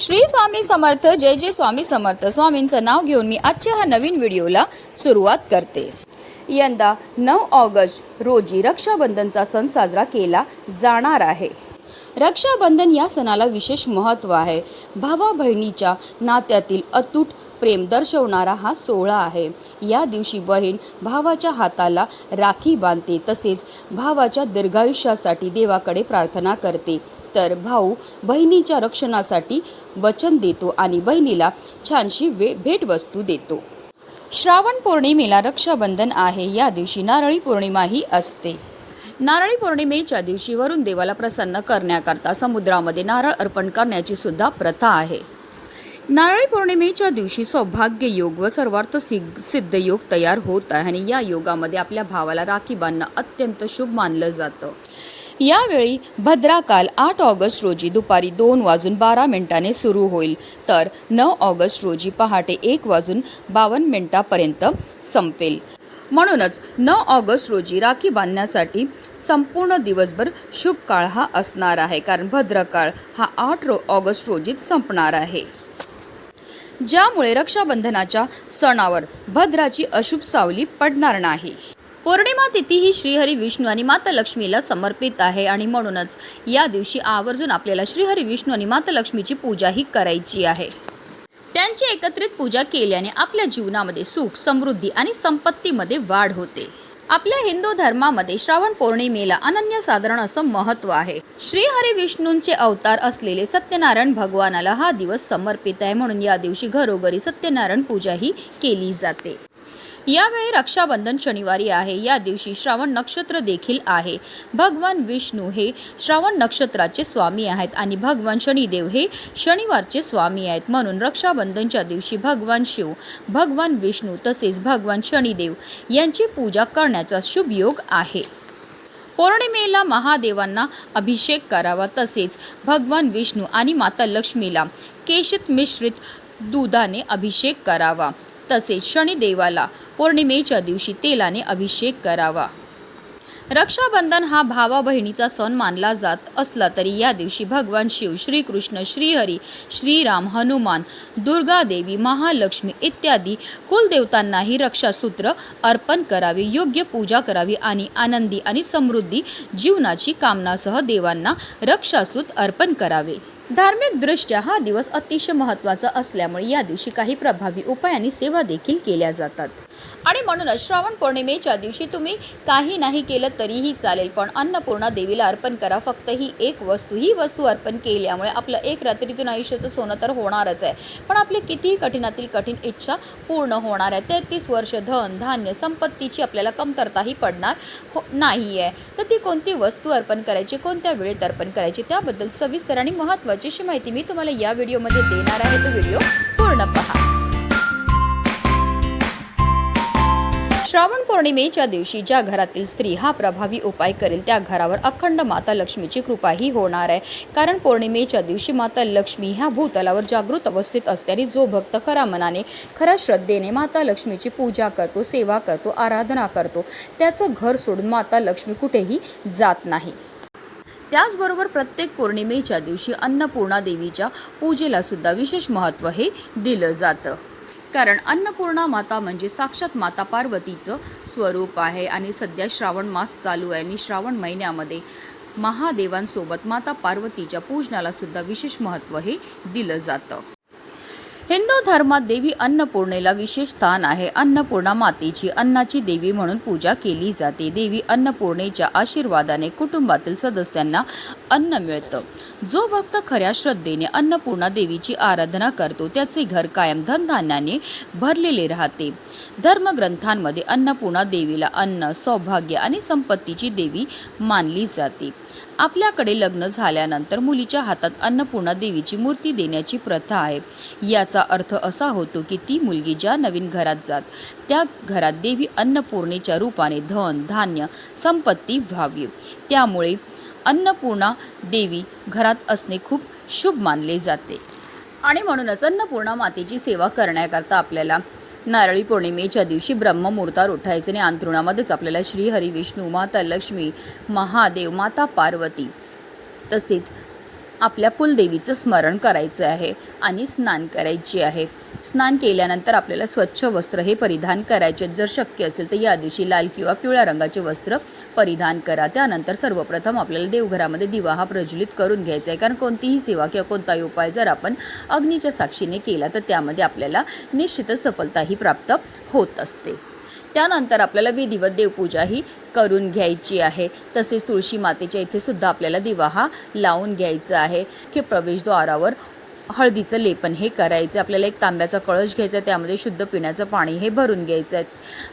श्री स्वामी समर्थ जय जय स्वामी समर्थ. स्वामींचं नाव घेऊन मी आजच्या ह्या नवीन व्हिडिओला सुरुवात करते. यंदा नऊ ऑगस्ट रोजी रक्षाबंधनचा सण साजरा केला जाणार आहे. रक्षाबंधन या सणाला विशेष महत्त्व आहे. भावा बहिणीच्या नात्यातील अतूट प्रेम दर्शवणारा हा सोहळा आहे. या दिवशी बहीण भावाच्या हाताला राखी बांधते तसेच भावाच्या दीर्घायुष्यासाठी देवाकडे प्रार्थना करते. तर भाऊ बहिणीच्या रक्षणासाठी वचन देतो आणि बहिणीला छानशी वे भेटवस्तू देतो. श्रावण पौर्णिमेला रक्षाबंधन आहे. या दिवशी नारळी पौर्णिमाही असते. नारळी पौर्णिमेच्या दिवशी वरून देवाला प्रसन्न करण्याकरता समुद्रामध्ये नारळ अर्पण करण्याची सुद्धा प्रथा आहे. नारळी पौर्णिमेच्या दिवशी सौभाग्य योग व सर्वार्थ सिग- सिद्ध योग तयार होत आहे आणि या योगामध्ये आपल्या भावाला राखी बांधणं अत्यंत शुभ मानलं जातं. यावेळी भद्राकाल आठ ऑगस्ट रोजी दुपारी दोन वाजून बारा मिनिटाने सुरू होईल. तर नऊ ऑगस्ट रोजी पहाटे एक वाजून बावन्न मिनिटापर्यंत संपेल. म्हणूनच नऊ ऑगस्ट रोजी राखी बांधण्यासाठी संपूर्ण दिवसभर शुभ काळ हा असणार आहे. कारण भद्रकाळ हा आठ रो ऑगस्ट रोजीच संपणार आहे. ज्यामुळे रक्षाबंधनाच्या सणावर भद्राची अशुभ सावली पडणार नाही. पौर्णिमा तिथी ही श्रीहरी विष्णू आणि माता लक्ष्मीला समर्पित आहे आणि म्हणूनच या दिवशी आवर्जून आपल्याला श्रीहरी विष्णू आणि माता लक्ष्मीची पूजाही करायची आहे. त्यांची एकत्रित पूजा केल्याने आपल्या जीवनामध्ये सुख समृद्धी आणि संपत्तीमध्ये वाढ होते. आपल्या हिंदू धर्मामध्ये श्रावण पौर्णिमेला अनन्यसाधारण असं महत्त्व आहे. श्रीहरी विष्णूंचे अवतार असलेले सत्यनारायण भगवानाला हा दिवस समर्पित आहे म्हणून या दिवशी घरोघरी सत्यनारायण पूजाही केली जाते. यावेळी रक्षाबंधन शनिवारी आहे. या दिवशी श्रावण नक्षत्र देखील आहे. भगवान विष्णू हे श्रावण नक्षत्राचे स्वामी आहेत आणि भगवान शनिदेव हे शनिवारचे स्वामी आहेत. म्हणून रक्षाबंधनच्या दिवशी भगवान शिव भगवान विष्णू तसेच भगवान शनिदेव यांची पूजा करण्याचा शुभ योग आहे. पौर्णिमेला महादेवांना अभिषेक करावा तसेच भगवान विष्णू आणि माता लक्ष्मीला केशित मिश्रित दुधाने अभिषेक करावा. तसेच शनिदेवाला पौर्णिमेच्या दिवशी तेलाने अभिषेक करावा. रक्षाबंधन हा भावा बहिणीचा सण मानला जात असला तरी या दिवशी भगवान शिव श्रीकृष्ण श्रीहरी श्रीराम हनुमान दुर्गा देवी महालक्ष्मी इत्यादी कुलदेवतांनाही रक्षासूत्र अर्पण करावे योग्य पूजा करावी आणि आनंदी आणि समृद्धी जीवनाची कामनासह देवांना रक्षासूत अर्पण करावे. धार्मिकदृष्ट्या हा दिवस अतिशय महत्त्वाचा असल्यामुळे या दिवशी काही प्रभावी उपाय आणि सेवा देखील केल्या जातात. आणि म्हणूनच श्रावण पौर्णिमेच्या दिवशी तुम्ही काही नाही केलं तरीही चालेल पण अन्नपूर्णा देवीला अर्पण करा. फक्त ही एक वस्तू ही वस्तू अर्पण केल्यामुळे आपलं एक रात्रीतून आयुष्याचं सोनं तर होणारच आहे. पण आपली कितीही कठीणातील कठीण इच्छा पूर्ण होणार आहे. तेहतीस वर्ष धन धान्य संपत्तीची आपल्याला कमतरताही पडणार हो नाही आहे तर ती कोणती वस्तू अर्पण करायची कोणत्या वेळेत अर्पण करायची त्याबद्दल सविस्तर आणि महत्त्वाची अशी माहिती मी तुम्हाला या व्हिडिओमध्ये देणार आहे तो व्हिडिओ पूर्ण पहा. श्रावण पौर्णिमेच्या दिवशी ज्या घरातील स्त्री हा प्रभावी उपाय करेल त्या घरावर अखंड माता लक्ष्मीची कृपाही होणार आहे. कारण पौर्णिमेच्या दिवशी माता लक्ष्मी ह्या भूतलावर जागृत अवस्थेत असल्याने जो भक्त खरा मनाने खऱ्या श्रद्धेने माता लक्ष्मीची पूजा करतो सेवा करतो आराधना करतो त्याचं घर सोडून माता लक्ष्मी कुठेही जात नाही. त्याचबरोबर प्रत्येक पौर्णिमेच्या दिवशी अन्नपूर्णा देवीच्या पूजेला सुद्धा विशेष महत्त्व हे दिलं जातं. कारण अन्नपूर्णा माता म्हणजे साक्षात माता पार्वतीचं स्वरूप आहे आणि सध्या श्रावण मास चालू आहे आणि श्रावण महिन्यामध्ये महादेवांसोबत माता पार्वतीच्या पूजनाला सुद्धा विशेष महत्त्व हे दिलं जातं. हिंदू धर्मात देवी अन्नपूर्णेला विशेष स्थान आहे. अन्नपूर्णा मातेची अन्नाची देवी म्हणून पूजा केली जाते. देवी अन्नपूर्णेच्या आशीर्वादाने कुटुंबातील सदस्यांना अन्न मिळतं. जो भक्त खऱ्या श्रद्धेने अन्नपूर्णा देवीची आराधना करतो त्याचे घर कायम धनधान्याने भरलेले राहते. धर्मग्रंथांमध्ये अन्नपूर्णा देवीला अन्न सौभाग्य आणि संपत्तीची देवी मानली जाते. आपल्याकडे लग्न झाल्यानंतर मुलीच्या हातात अन्नपूर्णा देवीची मूर्ती देण्याची प्रथा आहे. याचा अर्थ अर्थ असा होतो की ती मुलगी ज्या नवीन घरात जात त्या घरात देवी अन्नपूर्णेच्या रूपाने धन धान्य संपत्ती व्हावी. त्यामुळे अन्नपूर्णा देवी घरात असणे खूप शुभ मानले जाते. आणि म्हणूनच अन्नपूर्णा मातेची सेवा करण्याकरता आपल्याला नारळी पौर्णिमेच्या दिवशी ब्रह्ममुहूर्तावर उठायचे आणि अंतरुणामध्येच आपल्याला श्री हरी विष्णू माता लक्ष्मी महादेव माता पार्वती तसेच आपल्या कुलदेवीचं स्मरण करायचं आहे आणि स्नान करायचे आहे. स्नान केल्यानंतर आपल्याला स्वच्छ वस्त्र हे परिधान करायचे. जर शक्य असेल तर या दिवशी लाल किंवा पिवळ्या रंगाचे वस्त्र परिधान करा. त्यानंतर सर्वप्रथम आपल्याला देवघरामध्ये दिवा हा प्रज्वलित करून घ्यायचा आहे. कारण कोणतीही सेवा किंवा कोणताही उपाय जर आपण अग्नीच्या साक्षीने केला तर त्यामध्ये आपल्याला निश्चितच सफलताही प्राप्त होत असते. त्यानंतर आपल्याला विधिवत देवपूजा ही करून घ्यायची आहे. तसेच तुळशी मातेच्या इथे सुद्धा आपल्याला दिवा हा लावून घ्यायचा आहे. की प्रवेशद्वारावर हळदीचं लेपन हे करायचं आपल्याला एक तांब्याचा कळश घ्यायचा आहे त्यामध्ये शुद्ध पिण्याचं पाणी हे भरून घ्यायचं आहे.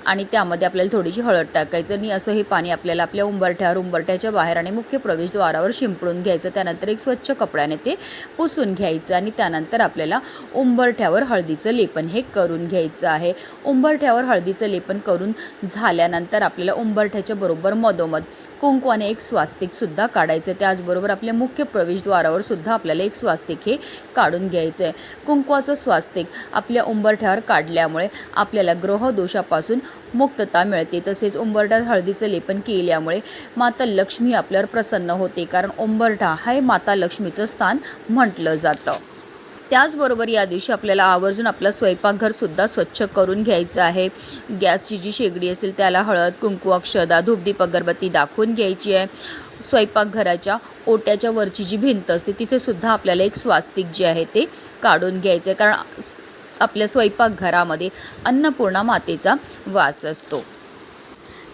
आणि त्यामध्ये आपल्याला थोडीशी हळद टाकायचं आणि असं हे पाणी आपल्याला आपल्या उंबरठ्यावर उंबरठ्याच्या बाहेर आणि मुख्य प्रवेशद्वारावर शिंपडून घ्यायचं. त्यानंतर एक स्वच्छ कपड्याने ते पुसून घ्यायचं आणि त्यानंतर आपल्याला उंबरठ्यावर हळदीचं लेपन हे करून घ्यायचं आहे. उंबरठ्यावर हळदीचं लेपन करून झाल्यानंतर आपल्याला उंबरठ्याच्या बरोबर मधोमध कुंकवाने एक स्वास्तिकसुद्धा काढायचं. आहे त्याचबरोबर आपल्या मुख्य प्रवेशद्वारावर सुद्धा आपल्याला एक स्वास्तिक हे काढून घ्यायचं आहे कुंकवाचं स्वास्तिक आपल्या उंबरठ्यावर काढल्यामुळे आपल्याला ग्रहदोषापासून मुक्तता मिळते. तसेच उंबरठ्यात हळदीचं लेपन केल्यामुळे माता लक्ष्मी आपल्यावर प्रसन्न होते. कारण उंबरठा हे माता लक्ष्मीचं स्थान म्हटलं जातं. त्याचबरोबर या दिवशी आपल्याला आवर्जून आपलं स्वयंपाकघरसुद्धा स्वच्छ करून घ्यायचं आहे. गॅसची जी शेगडी असेल त्याला हळद कुंकू अक्षदा धूपदीप अगरबत्ती दाखवून घ्यायची आहे. स्वयंपाकघराच्या ओट्याच्या वरची जी भिंत असते तिथेसुद्धा आपल्याला एक स्वास्तिक जे आहे ते काढून घ्यायचं आहे कारण आपल्या स्वयंपाकघरामध्ये अन्नपूर्णा मातेचा वास असतो.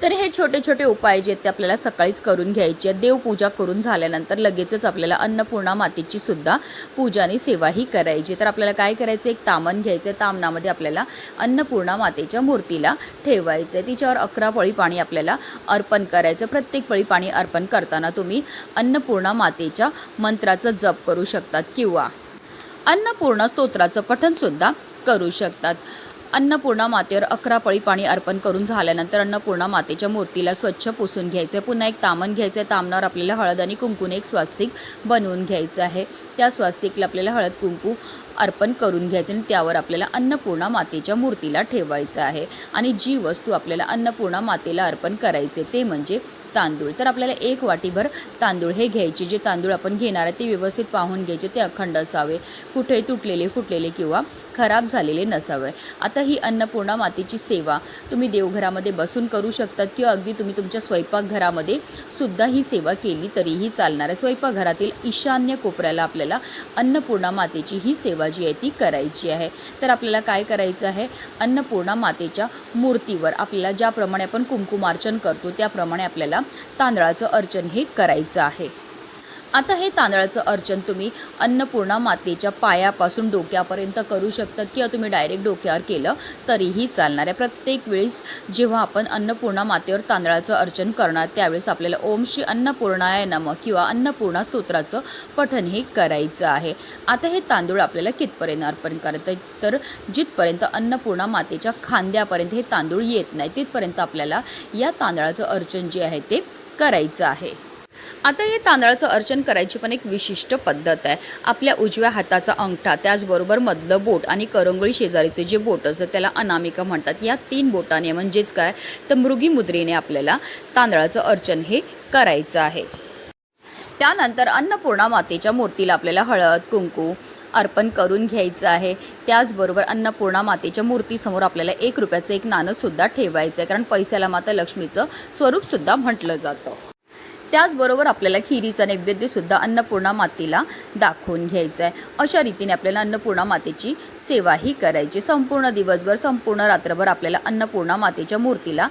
तर हे छोटे छोटे उपाय जे आहेत ते आपल्याला सकाळीच करून घ्यायचे आहेत. देवपूजा करून झाल्यानंतर लगेचच आपल्याला अन्नपूर्णा मातेची सुद्धा पूजाने सेवाही करायची. तर आपल्याला काय करायचं एक तामण घ्यायचं आहे तामणामध्ये आपल्याला अन्नपूर्णा मातेच्या मूर्तीला ठेवायचं आहे तिच्यावर अकरा पळी पाणी आपल्याला अर्पण करायचं प्रत्येक पळी पाणी अर्पण करताना तुम्ही अन्नपूर्णा मातेच्या मंत्राचा जप करू शकतात किंवा अन्नपूर्णा स्तोत्राचं पठणसुद्धा करू शकतात. अन्नपूर्णा मातेवर अकरा पळी पाणी अर्पण करून झाल्यानंतर अन्नपूर्णा मातेच्या मूर्तीला स्वच्छ पुसून घ्यायचं. आहे पुन्हा एक तामण घ्यायचं. आहे तामणावर आपल्याला हळद आणि कुंकूने एक स्वास्तिक बनवून घ्यायचं आहे. त्या स्वास्तिकला आपल्याला हळद कुंकू अर्पण करून घ्यायचं आणि त्यावर आपल्याला अन्नपूर्णा मातेच्या मूर्तीला ठेवायचं आहे. आणि जी वस्तू आपल्याला अन्नपूर्णा मातेला अर्पण करायचे ते म्हणजे तांदूळ. तर आपल्याला एक वाटीभर तांदूळ हे घ्यायचे. जे तांदूळ आपण घेणार आहे ते व्यवस्थित पाहून घ्यायचे. ते अखंड असावे. कुठे तुटलेले फुटलेले किंवा खराब झालेले नसावे. आता ही अन्नपूर्णा मातेची सेवा तुम्ही देवघरामध्ये बसून करू शकतात किंवा अगदी तुम्ही तुमच्या स्वयंपाकघरामध्ये सुद्धा ही सेवा केली तरीही चालणार आहे. स्वयंपाकघरातील ईशान्य कोपऱ्याला आपल्याला अन्नपूर्णा मातेची ही सेवा जी आहे ती करायची आहे. तर आपल्याला काय करायचं आहे? अन्नपूर्णा मातेच्या मूर्तीवर आपल्याला ज्याप्रमाणे आपण कुंकुमार्चन करतो त्याप्रमाणे आपल्याला तांदळाचं अर्चन हे करायचं आहे. आता हे तांदळाचं अर्चन तुम्ही अन्नपूर्णा मातेच्या पायापासून डोक्यापर्यंत करू शकतात किंवा तुम्ही डायरेक्ट डोक्यावर केलं तरीही चालणार आहे. प्रत्येक वेळेस जेव्हा आपण अन्नपूर्णा मातेवर तांदळाचं अर्चन करणार त्यावेळेस आपल्याला ओम श्री अन्नपूर्णाय नम किंवा अन्नपूर्णा स्तोत्राचं पठण हे करायचं आहे. आता हे तांदूळ आपल्याला कितपर्यंत अर्पण करतं तर जिथपर्यंत अन्नपूर्णा मातेच्या खांद्यापर्यंत हे तांदूळ येत नाही तिथपर्यंत आपल्याला या तांदळाचं अर्चन जे आहे ते करायचं आहे. आता हे तांदळाचं अर्चन करायची पण एक विशिष्ट पद्धत आहे. आपल्या उजव्या हाताचा अंगठा त्याचबरोबर मधलं बोट आणि करंगळी शेजारीचे जे बोट असतं त्याला अनामिका म्हणतात. या तीन बोटाने म्हणजेच काय? तर मृगी मुद्रेने आपल्याला तांदळाचं अर्चन हे करायचं आहे. त्यानंतर अन्नपूर्णा मातेच्या मूर्तीला आपल्याला हळद कुंकू अर्पण करून घ्यायचं आहे. त्याचबरोबर अन्नपूर्णा मातेच्या मूर्तीसमोर आपल्याला एक रुपयाचं एक नाणंसुद्धा ठेवायचं आहे. कारण पैशाला माता लक्ष्मीचं स्वरूपसुद्धा म्हटलं जातं. त्याचबरोबर आपल्याला खिरीचा नैवेद्यसुद्धा अन्नपूर्णा मातेला दाखवून घ्यायचं आहे अशा रीतीने आपल्याला अन्नपूर्णा मातेची सेवाही करायची. संपूर्ण दिवसभर संपूर्ण रात्रभर आपल्याला अन्नपूर्णा मातेच्या मूर्तीला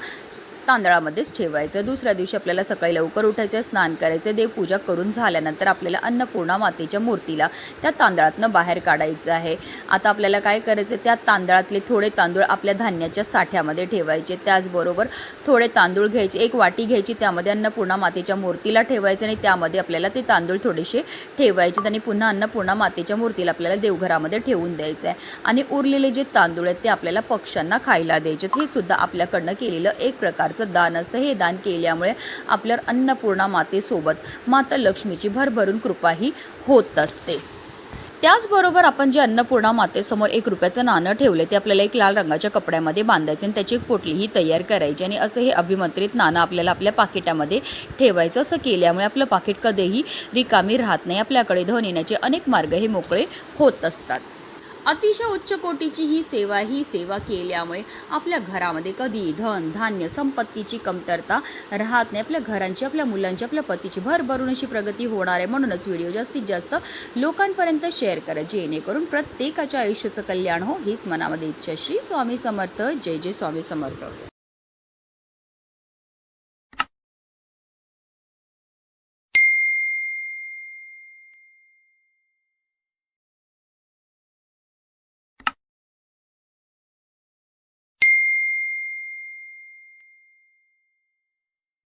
तांदळामध्येच ठेवायचं. दुसऱ्या दिवशी आपल्याला सकाळी लवकर उठायचं स्नान करायचं देवपूजा करून झाल्यानंतर आपल्याला अन्नपूर्णा मातेच्या मूर्तीला त्या तांदळातनं बाहेर काढायचं आहे. आता आपल्याला काय करायचं त्या तांदळातले थोडे तांदूळ आपल्या धान्याच्या साठ्यामध्ये ठेवायचे. त्याचबरोबर थोडे तांदूळ घ्यायचे एक वाटी घ्यायची त्यामध्ये अन्नपूर्णा मातेच्या मूर्तीला ठेवायचं आणि त्यामध्ये आपल्याला ते तांदूळ थोडेसे ठेवायचे आणि पुन्हा अन्नपूर्णा मातेच्या मूर्तीला आपल्याला देवघरामध्ये ठेवून द्यायचं आहे आणि उरलेले जे तांदूळ आहेत ते आपल्याला पक्ष्यांना खायला द्यायचे हे सुद्धा आपल्याकडनं केलेलं एक प्रकारचं दान असतं. हे दान केल्यामुळे आपल्यावर अन्नपूर्णा मातेसोबत माता लक्ष्मीची भरभरून कृपाही होत असते. त्याचबरोबर आपण जे अन्नपूर्णा मातेसमोर एक रुपयाचं नाणं ठेवले ते आपल्याला एक लाल रंगाच्या कपड्यामध्ये बांधायचे आणि त्याची एक पोटलीही तयार करायची आणि असं हे अभिमंत्रित नाणं आपल्याला आपल्या पाकिटामध्ये ठेवायचं. असं केल्यामुळे आपलं पाकिट कधीही रिकामी राहत नाही. आपल्याकडे धन येण्याचे अनेक मार्ग हे मोकळे होत असतात. अतिशय उच्च कोटीची ही सेवा ही सेवा केल्यामुळे आपल्या घरामध्ये कधी धन धान्य संपत्तीची कमतरता राहत नाही. आपल्या घरांची आपल्या मुलांची आपल्या पतीची भरभरून अशी प्रगती होणार आहे. म्हणूनच व्हिडिओ जास्तीत जास्त लोकांपर्यंत शेअर करा. जेणेकरून प्रत्येकाच्या आयुष्याचं कल्याण हो हीच मनामध्ये इच्छा श्री स्वामी समर्थ. जय जय स्वामी समर्थ.